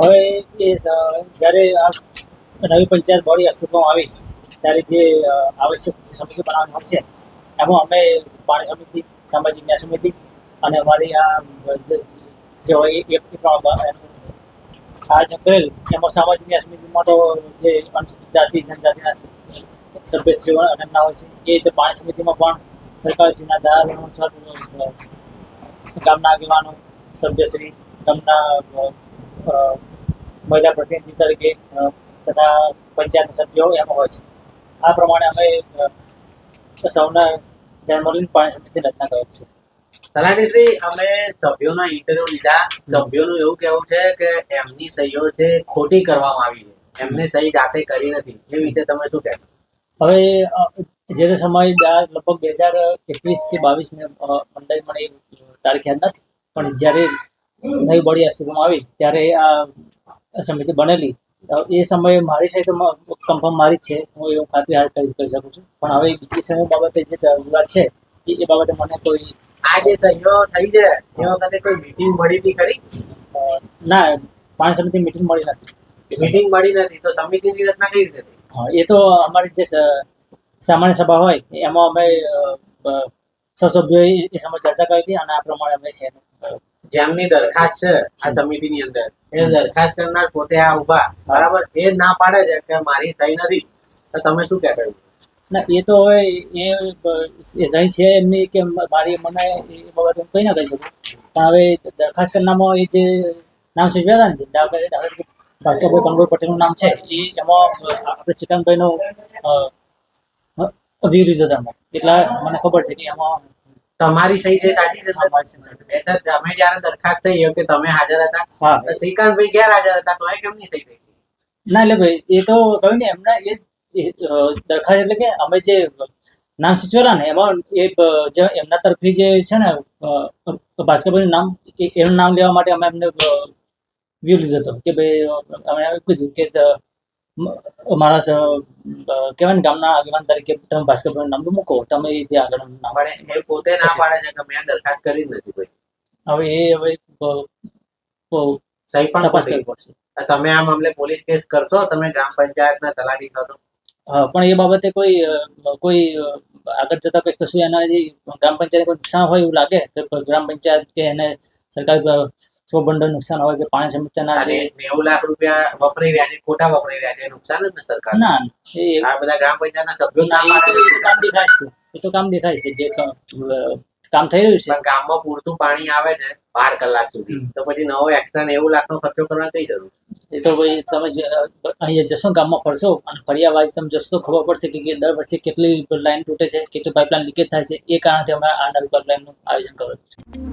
હવે એ જ્યારે આ નવી પંચાયત બોડી અસ્તિત્વમાં આવી, ત્યારે જે આવશ્યક સમિતિ બનાવવાની હોય છે, એમાં અમે પાણી સમિતિ, સામાજિક ન્યાય સમિતિ અને અમારી આ, જે હોય એ આયોજન કરેલ. એમાં સામાજિક ન્યાય સમિતિમાં તો જે અનુસૂચિત જાતિ, જનજાતિના સભ્યશ્રીઓ અને એમના હોય છે, એ રીતે પાણી સમિતિમાં પણ સરકારશ્રીના ધારા અનુસાર ગામના આગેવાનો, સભ્યશ્રી, ગામના મહિલા પ્રતિનિધિ તરીકે તથા પંચાયત સભ્યો એમાં હોય છે. આ પ્રમાણે અમે સૌના ધ્યાનમાં લઈને પાણી સમિતિની રચના કરેલ છે. તલાટીશ્રી અમે સભ્યોના ઇન્ટરવ્યુ લીધા. સભ્યોનું એવું કહેવું છે કે એમની સહીઓ છે ખોટી કરવામાં આવી છે. એમને સહી જાતે કરી નથી. એ વિશે તમે શું કહેશો? હવે જે તે સમયે લગભગ બે હજાર એકવીસ કે બાવીસ ને અંદાજ મને તારીખ યાદ નથી. પણ જ્યારે નવી બોડી અસ્તિત્વમાં આવી ત્યારે આ સમિતિ બનેલી. એ સમયે મારી સહિત કન્ફર્મ મારી જ છે. હું એવું ખાતરી હાર કરી કહી શકું છું. પણ હવે બીજી સમય બાબતે જે વિવાદ છે એ બાબતે મને કોઈ આજે જે થઈ છે એ વખતે કોઈ મીટિંગ મળી હતી ખરી? ના પાણી સમિતિ મીટિંગ મળી નથી. મીટિંગ મળી નથી તો સમિતિની રચના કઈ રીતે હા, એ તો અમારી જે સામાન્ય સભા હોય એમાં અમે સૌ સભ્યોએ એ સમય ચર્ચા કરી હતી અને આ પ્રમાણે અમે જેમની દરખાસ્ત છે આ સમિતિની અંદર. એ દરખાસ્ત કરનાર પોતે આ ઊભા બરાબર? એ ના પાડે છે કે મારી થઈ નથી. તો તમે શું કહેશો? ના એ તો હવે એ સહી છે એમની કે મારી મને એ બાબત હું કંઈ ના કહી શકું. પણ હવે દરખાસ્ત કરનારમાં એ જે નામ સૂચવ્યા હતા દાખલા ભાસ્કરભાઈ કંગોઈ પટેલનું નામ છે એ એમાં આપણે ચિકનભાઈનું વિરુદ્ધ હતા એમાં. એટલે મને ખબર છે કે એમાં તમારી સહી જે સાચી છે. એટલે તમે જયારે દરખાસ્ત થઈ કે તમે હાજર હતા હા. ભાઈ શ્રીકાંતભાઈ ગેરહાજર હતા? તો એ કેમ નહીં થઈ ના એટલે ભાઈ એ તો કહ્યું ને એમના એ દરખાસ્ત એટલે કે અમે જે નામ સૂચવેલા ને એમાં એ જે એમના તરફથી જે છે ને ભાસ્કરભાઈનું નામ એનું નામ લેવા માટે અમે એમને વ્યૂ લીધો હતો કે ભાઈ અમે કીધું કે મારા કહેવાય ને ગામના આગેવાન તરીકે તમે ભાસ્કરભાઈનું નામ તો મૂકો તમે એ ત્યાં આગળ નામ પણ એ પોતે ના પાડે છે કે મેં દરખાસ્ત કરી નથી ભાઈ. હવે એ હવે સહી પણ તપાસ કરવી પડશે. તમે આ મામલે પોલીસ કેસ કરશો તમે ગ્રામ પંચાયતના તલાટી હા પણ એ બાબતે કોઈ કોઈ આગળ જતા કંઈ કશું એના ગ્રામ પંચાયત કોઈ નુકસાન હોય એવું લાગે? તો ગ્રામ પંચાયત કે એને સરકારી સો બંડલ નુકસાન હોય કે પાણી સમિતિના ના જે નેવું લાખ રૂપિયા વપરાઈ રહ્યા છે ખોટા વપરાઈ રહ્યા છે નુકસાન જ ને સરકાર ના આ બધા ગ્રામ પંચાયતના સભ્યો કામ દેખાય છે. એ તો કામ દેખાય છે જે કામ થઈ રહ્યું છે. ગામમાં પૂરતું પાણી આવે છે બાર કલાક સુધી. તો પછી નવો એક્સ્ટ્રા નેવું લાખ નો ખર્ચો કરવા કઈ જરૂર એ તો ભાઈ તમે અહીંયા જશો ગામમાં ફરશો અને ફર્યા વાજ તમે જશો તો ખબર પડશે કે કે દર વર્ષે કેટલી લાઈન તૂટે છે કેટલી પાઇપલાઇન લીકેજ થાય છે એ કારણથી અમે આ નવી પાઇપલાઇનનું આયોજન કર્યું છે.